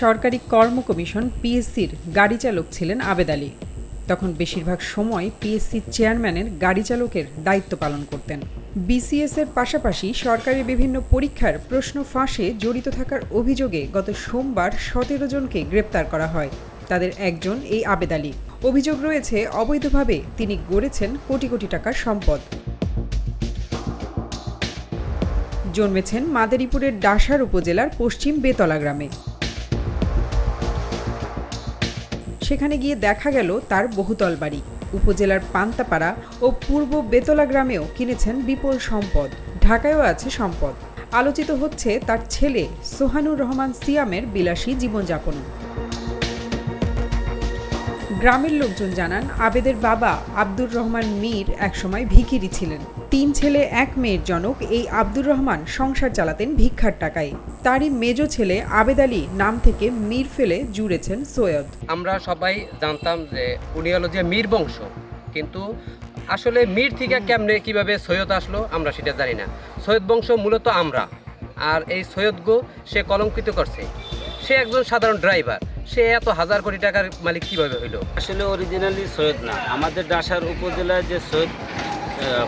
সরকারি কর্ম কমিশন পিএসসির গাড়ি চালক ছিলেন আবেদ আলী। তখন বেশিরভাগ সময় পিএসসির চেয়ারম্যানের গাড়ি চালকের দায়িত্ব পালন করতেন। বিসিএস এর পাশাপাশি সরকারি বিভিন্ন পরীক্ষার প্রশ্ন ফাঁসে জড়িত থাকার অভিযোগে গত সোমবার সতেরো জনকে গ্রেপ্তার করা হয়। তাদের একজন এই আবেদ আলী। অভিযোগ রয়েছে, অবৈধভাবে তিনি গড়েছেন কোটি কোটি টাকার সম্পদ। জন্মেছেন মাদারীপুরের ডাসার উপজেলার পশ্চিম বেতলা গ্রামে। সেখানে গিয়ে দেখা গেল তার বহুতল বাড়ি। উপজেলার পান্তাপাড়া ও পূর্ব বেতলা গ্রামেও কিনেছেন বিপুল সম্পদ। ঢাকায়ও আছে সম্পদ। আলোচিত হচ্ছে তার ছেলে সোহানুর রহমান সিয়ামের বিলাসী জীবনযাপন। গ্রামের লোকজন জানান, আবেদের বাবা আব্দুর রহমান মীর একসময় ভিখিরি ছিলেন। তিন ছেলে এক মেয়ের জনক এই আব্দুর রহমান সংসার চালাতেন ভিক্ষার টাকায়। তারই মেজ ছেলে আবেদ আলী নাম থেকে মীর ফেলে জুড়েছেন সৈয়দ। আমরা সবাই জানতাম যে উনি হলো যে মীর বংশ কিন্তু আসলে মীর থেকে কেমনে কীভাবে সৈয়দ আসলো আমরা সেটা জানি না। সৈয়দ বংশ মূলত আমরা আর এই সৈয়দ গো সে কলঙ্কিত করছে। সে একজন সাধারণ ড্রাইভার সে এত হাজার কোটি টাকার মালিক কীভাবে হইল? আসলে অরিজিনালি সৈয়দ না। আমাদের ডাসার উপজেলায় যে সৈয়দ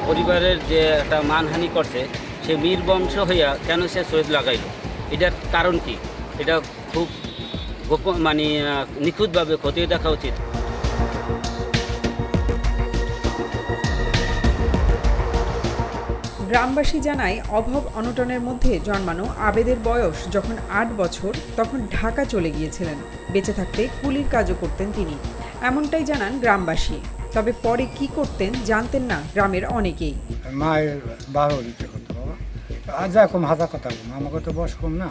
পরিবারের যে একটা মানহানি করছে, সে মীর বংশ হইয়া কেন সে সৈয়দ লাগাইল? এটার কারণ কি? এটা খুব গোপন মানে নিখুঁতভাবে খতিয়ে দেখা উচিত। গ্রামবাসী জানায়, অভাব অনটনের মধ্যে জন্মানো আবেদের বয়স যখন আট বছর, তখন ঢাকা চলে গিয়েছিলেন। বেঁচে থাকতে কুলির কাজও করতেন তিনি। এমনটাই জানান গ্রামবাসী। তবে পরে কি করতেন জানতেন না গ্রামের অনেকেই। মায়ের বারো দিতে করতো বাবা। আর যা কম হাজার কথা কম আমাকে তো বয়স কম না।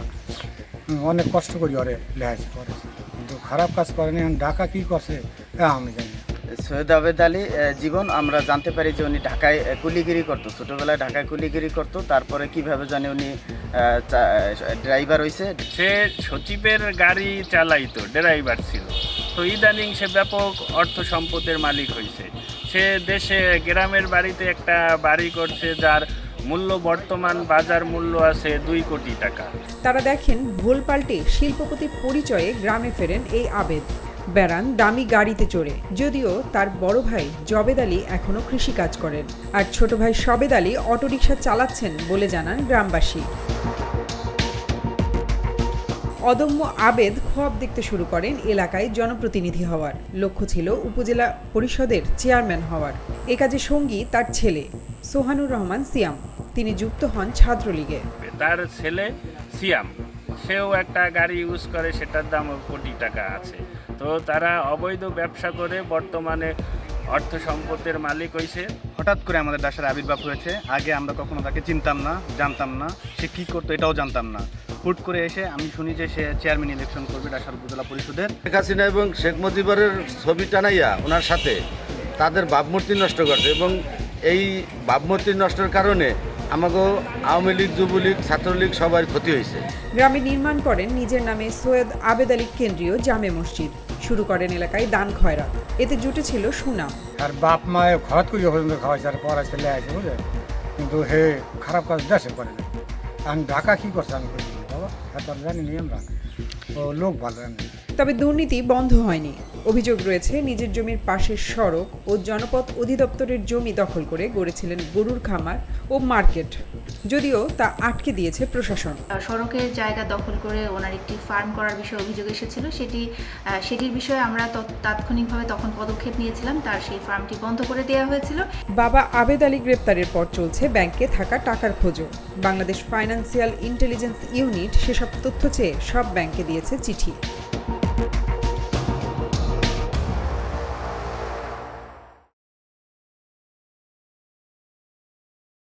অনেক কষ্ট করি ওরে লেহাজ করেছে কিন্তু খারাপ কাজ করেনি এখন ডাকা কী করছে হ্যাঁ আমি জানি সৈয়দ আবেদ আলী জীবন আমরা জানতে পারি যে উনি ঢাকায় কুলিগিরি করতো। ছোটোবেলায় ঢাকায় কুলিগিরি করতো তারপরে কীভাবে জানি উনি ড্রাইভার হয়েছে সে সচিবের গাড়ি চালাইতো ড্রাইভার ছিল। তো ইদানিং সে ব্যাপক অর্থ সম্পদের মালিক হয়েছে সে দেশে গ্রামের বাড়িতে একটা বাড়ি করছে যার মূল্য বর্তমান বাজার মূল্য আছে দুই কোটি টাকা। তারা দেখেন ভুল পাল্টে শিল্পপতি পরিচয়ে গ্রামে ফেরেন এই আবেদ। বেড়ান দামি গাড়িতে চড়ে। যদিও তার বড় ভাই জবেদ আলী এখনও কৃষিকাজ করেন। আর ছোট ভাই সবেদ আলী অটোরিকশা চালাচ্ছেন বলে জানান গ্রামবাসী। অদম্য আবেদ খোয়াব দেখতে শুরু করেন এলাকায় জনপ্রতিনিধি হওয়ার। লক্ষ্য ছিল উপজেলা পরিষদের চেয়ারম্যান হওয়ার। এ কাজে সঙ্গী তার ছেলে সোহানুর রহমান সিয়াম। তিনি যুক্ত হন ছাত্রলীগে। তার ছেলে সিয়াম সেও একটা গাড়ি ইউজ করে সেটার দাম কোটি টাকা আছে। তো তারা অবৈধ ব্যবসা করে বর্তমানে অর্থ সম্পদের মালিক হয়েছে হঠাৎ করে আমাদের ডাসার আবির্ভাব হয়েছে। আগে আমরা কখনো তাকে চিনতাম না জানতাম না সে কী করতো এটাও জানতাম না। হুট করে এসে আমি শুনি যে সে চেয়ারম্যান ইলেকশন করবে ডাসার উপজেলা পরিষদের। শেখ হাসিনা এবং শেখ মুজিবরের ছবি টানাইয়া ওনার সাথে তাদের ভাবমূর্তি নষ্ট করছে এবং এই ভাবমূর্তি নষ্টের কারণে আমাকে আওয়ামী লীগ যুবলীগ ছাত্রলীগ সবার ক্ষতি হয়েছে। গ্রামে নির্মাণ করেন নিজের নামে সৈয়দ আবেদ আলী কেন্দ্রীয় জামে মসজিদ। শুরু করেন এলাকায় দান খয়রা এতে জুটেছিল সুনাম। আর বাপ মায়ে ঘরত করে পর্যন্ত খাওয়াইছে আর পড়াইছে লেহাইছে বুঝলে? কিন্তু হে খারাপ কাজ দেশে করে না আমি ঢাকা কী করছে আমি করি তবে দুর্নীতি বন্ধ হয়নি। অভিযোগ রয়েছে, নিজের জমির পাশের সড়ক ও জনপথ অধিদপ্তরের জমি দখল করে গড়েছিলেন গরুর খামার ও মার্কেট। যদিও তা আটকে দিয়েছে প্রশাসন। সড়কের জায়গা দখল করে ওনার একটি ফার্ম করার বিষয়ে অভিযোগ এসেছিল। সেটি সেটির বিষয়ে আমরা তাৎক্ষণিকভাবে তখন পদক্ষেপ নিয়েছিলাম। তার সেই ফার্মটি বন্ধ করে দেওয়া হয়েছিল। বাবা আবেদ আলী গ্রেপ্তারের পর চলছে ব্যাংকে থাকা টাকার খোঁজও বাংলাদেশ ফাইন্যান্সিয়াল ইন্টেলিজেন্স ইউনিট সেসব তথ্য চেয়ে সব ব্যাংকে দিয়েছে চিঠি।